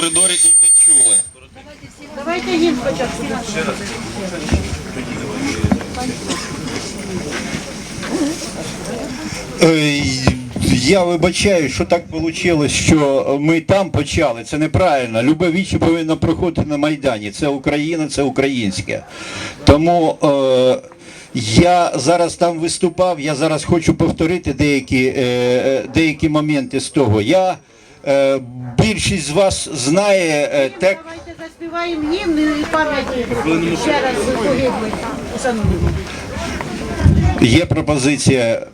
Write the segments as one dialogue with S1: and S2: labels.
S1: коридорі і не чули.
S2: Давайте гімн спочатку.
S3: Е, Я вибачаю, що так вийшло, що ми там почали. Це неправильно. Любе віче повинно проходити на Майдані. Це Україна, це українське. Тому е, я зараз там виступав, я зараз хочу повторити деякі, е, е, деякі моменти з того. Я, е, більшість з вас знає е, так.
S2: Давайте заспіваємо гімн і пам'яті ще раз погиблих.
S3: Є пропозиція,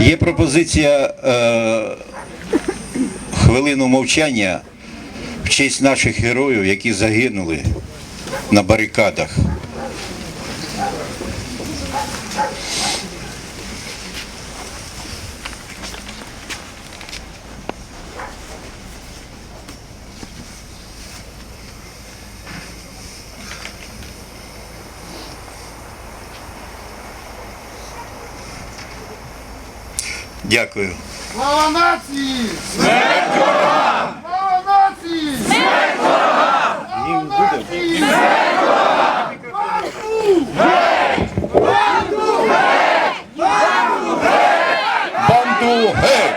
S3: є пропозиція е, хвилину мовчання в честь наших героїв, які загинули на барикадах. Дякую.
S4: Слава нації! Смерть ворогам! Слава нації! Смерть ворогам! Слава нації! Смерть ворогам!
S3: Банду геть!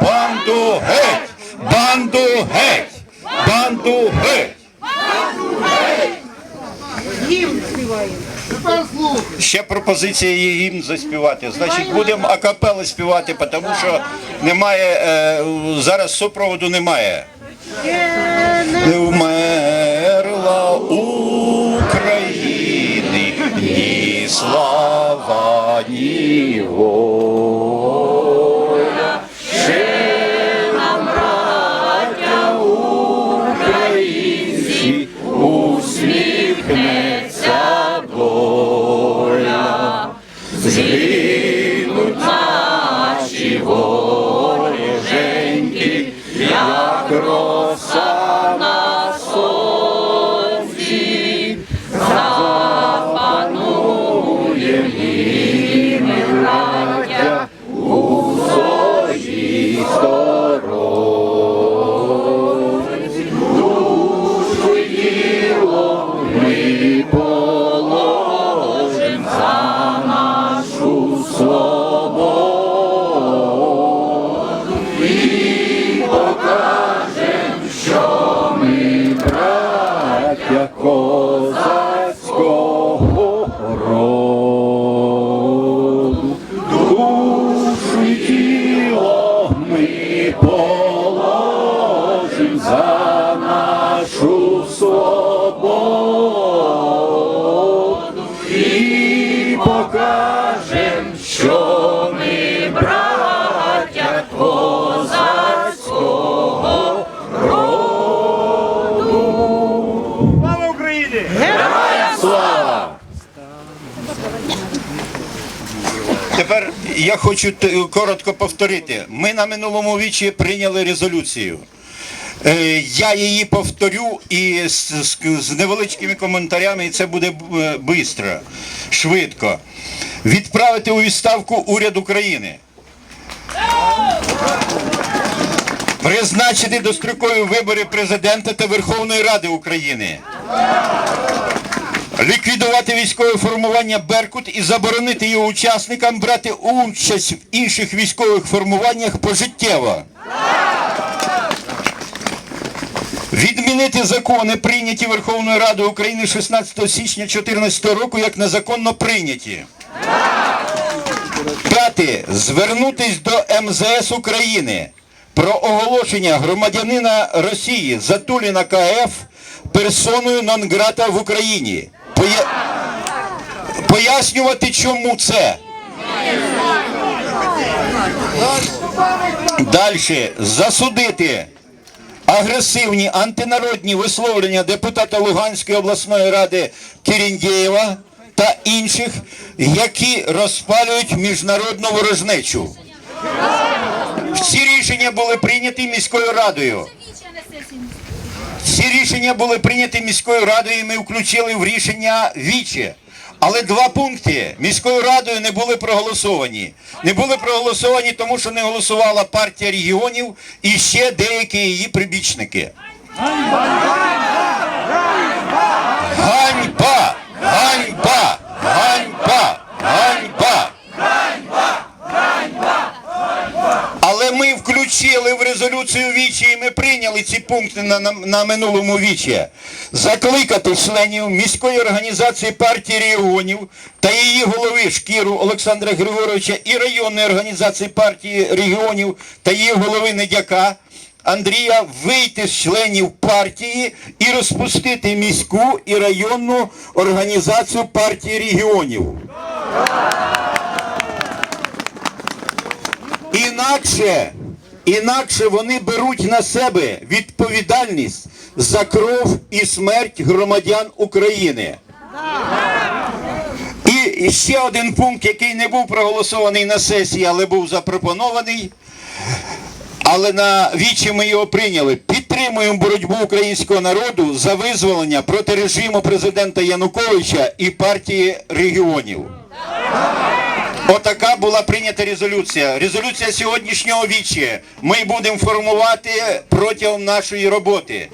S3: Банду геть! Банду геть! Банду геть!
S2: Гімн співаємо.
S4: Тепер слухай!
S3: Ще пропозиція є гімн заспівати. Значить, будемо акапели співати, тому що немає, е, зараз супроводу немає.
S2: Не
S3: вмерла України, ні слава, ні воля. Свободу і покажем, що ми браття козацького роду.
S4: Слава Україні!
S3: Тепер я хочу коротко повторити. Ми на минулому вічі прийняли резолюцію. Е, Я її повторю і з, з- з невеличкими коментарями, і це буде швидко, швидко. Відправити у відставку уряд України. Призначити дострокові вибори президента та Верховної Ради України. Ліквідувати військове формування Беркут і заборонити його учасникам брати участь в інших військових формуваннях пожиттєво. Відмінити закони, прийняті Верховною Радою України 16 січня 2014 року, як незаконно прийняті. П'яте. Звернутись до МЗС України про оголошення громадянина Росії Затуліна КФ персоною нон-грата в Україні. Поя- Пояснювати, чому це. Далі засудити агресивні антинародні висловлення депутата Луганської обласної ради Кіріндєєва та інших, які розпалюють міжнародну ворожнечу. Всі рішення були прийняті міською радою. Всі рішення були прийняті міською радою, і ми включили в рішення віче. Але два пункти міською радою не були проголосовані. Не були проголосовані, тому що не голосувала партія регіонів і ще деякі її прибічники. Ганьба! Ганьба! Ганьба! Ганьба! Але включили в резолюцію вічі і ми прийняли ці пункти на, на, на минулому вічі. Закликати членів міської організації партії регіонів та її голови Шкіру Олександра Григоровича і районної організації партії регіонів та її голови Недяка Андрія вийти з членів партії і розпустити міську і районну організацію партії регіонів. Інакше, інакше вони беруть на себе відповідальність за кров і смерть громадян України. І ще один пункт, який не був проголосований на сесії, але був запропонований. Але на вічі ми його прийняли. Підтримуємо боротьбу українського народу за визволення проти режиму президента Януковича і партії регіонів. Отака була прийнята резолюція. Резолюція сьогоднішнього вічі ми будемо формувати протягом нашої роботи.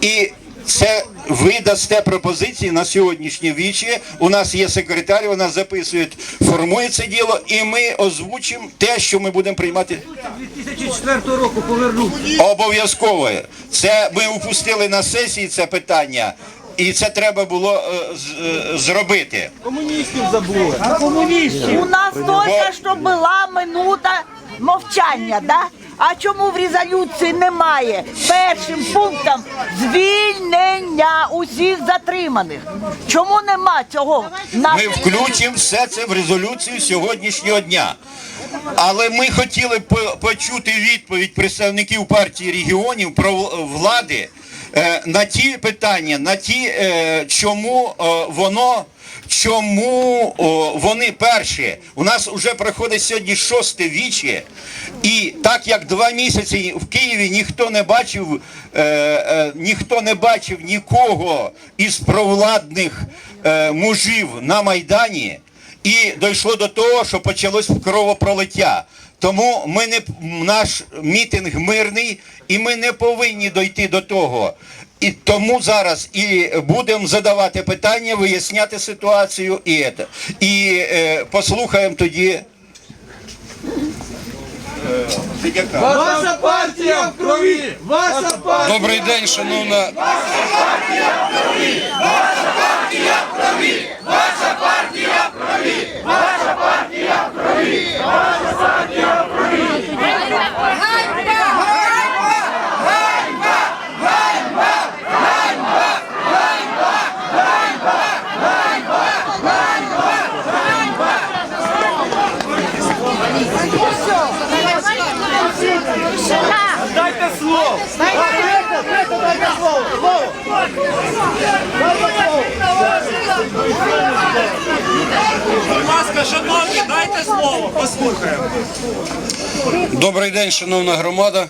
S3: І це ви дасте пропозиції на сьогоднішнє вічі. У нас є секретар, вона записує, формує це діло, і ми озвучимо те, що ми будемо приймати
S1: 2004 року повернув.
S3: обов'язково. Це ми упустили на сесії це питання, і це треба було е, е, зробити.
S1: Комуністів забули.
S5: У нас тільки що була минута мовчання, да? А чому в резолюції немає першим пунктом звільнення усіх затриманих? Чому нема цього?
S3: Ми включимо все це в резолюцію сьогоднішнього дня. Але ми хотіли по- почути відповідь представників партії регіонів про влади на ті питання, на ті, е, чому е, воно. Чому вони перші? У нас вже проходить сьогодні шосте віче, і так як два місяці в Києві ніхто не бачив, е, е, ніхто не бачив нікого із провладних е, мужів на Майдані, і дійшло до того, що почалось кровопролиття. Тому ми не наш мітинг мирний, і ми не повинні дойти до того. І тому зараз і будемо задавати питання, виясняти ситуацію і це. І е, послухаємо тоді.
S1: Ваша партія в крові! Ваша партія!
S6: Добрий день, шановна.
S1: Дайте
S6: Добрий день, шановна громада.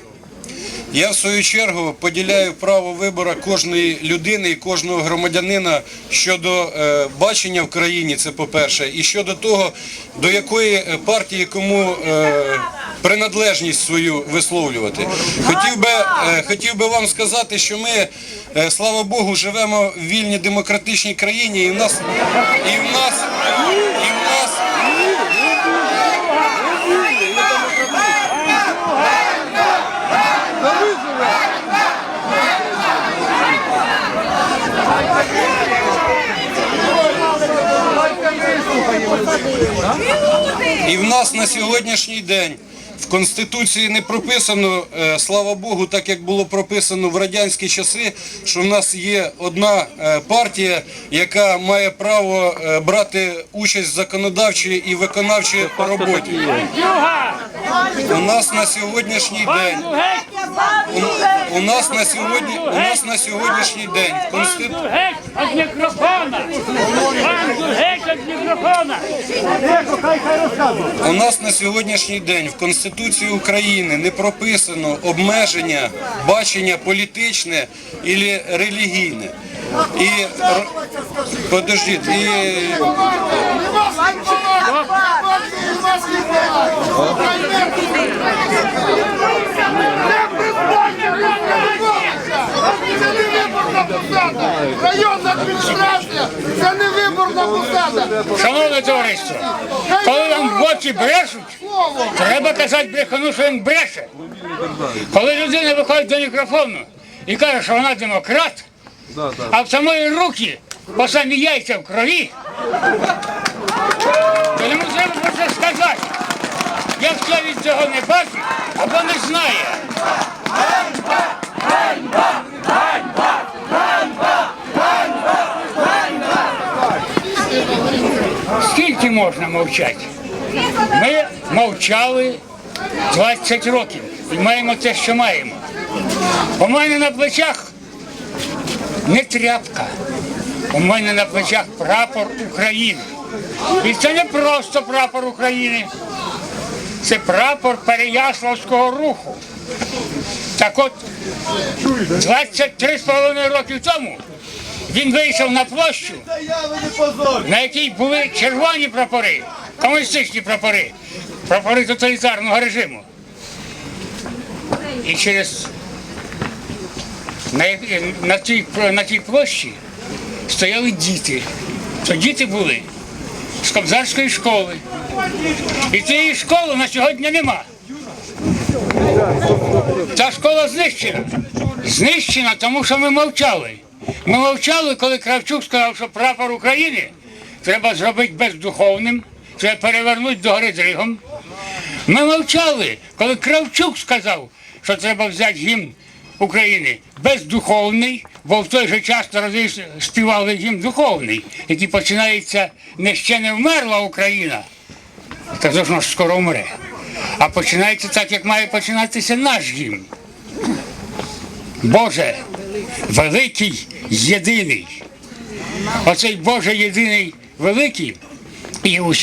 S6: Я в свою чергу поділяю право вибору кожної людини і кожного громадянина щодо е, бачення в країні, це по-перше, і щодо того, до якої е, партії кому е, приналежність свою висловлювати. Хотів би, хотів би вам сказати, що ми, слава Богу, живемо в вільній демократичній країні, і в нас, і в нас, і в нас. І в нас на сьогоднішній день в Конституції не прописано, е, слава Богу, так як було прописано в радянські часи, що в нас є одна е, партія, яка має право е, брати участь в законодавчій і виконавчій роботі. У нас на сьогоднішній день у, у нас на сьогодні у нас на сьогоднішній день в Конституції У нас на сьогоднішній день в Конституції України не прописано обмеження бачення політичне і релігійне. І подождіть, і
S4: Районна адміністрація це не виборна посада.
S7: Шановне товариство, коли вам в очі брешуть, треба казати брехану, що він бреше. Коли людина виходить до мікрофону і каже, що вона демократ, а в самої руки по самі яйця в крові, то йому треба про це сказати. Якщо він цього не бачить або не знає. Скільки можна мовчати? Ми мовчали 20 років і маємо те, що маємо. У мене на плечах не тряпка. У мене на плечах прапор України. І це не просто прапор України. Це прапор Переяславського руху. Так от 23,5 років тому він вийшов на площу, на якій були червоні прапори, комуністичні прапори, прапори тоталітарного режиму. І через на, на, тій, на тій площі стояли діти. То діти були з Кобзарської школи. І цієї школи на сьогодні нема. Та школа знищена. Знищена, тому що ми мовчали. Ми мовчали, коли Кравчук сказав, що прапор України треба зробити бездуховним, треба перевернути догори дригом. Ми мовчали, коли Кравчук сказав, що треба взяти гімн України бездуховний, бо в той же час тоді співали гімн духовний, який починається не ще не вмерла Україна, та ж скоро вмре. А починається так, як має починатися наш гімн. Боже, великий єдиний. Оцей Боже єдиний великий і усі.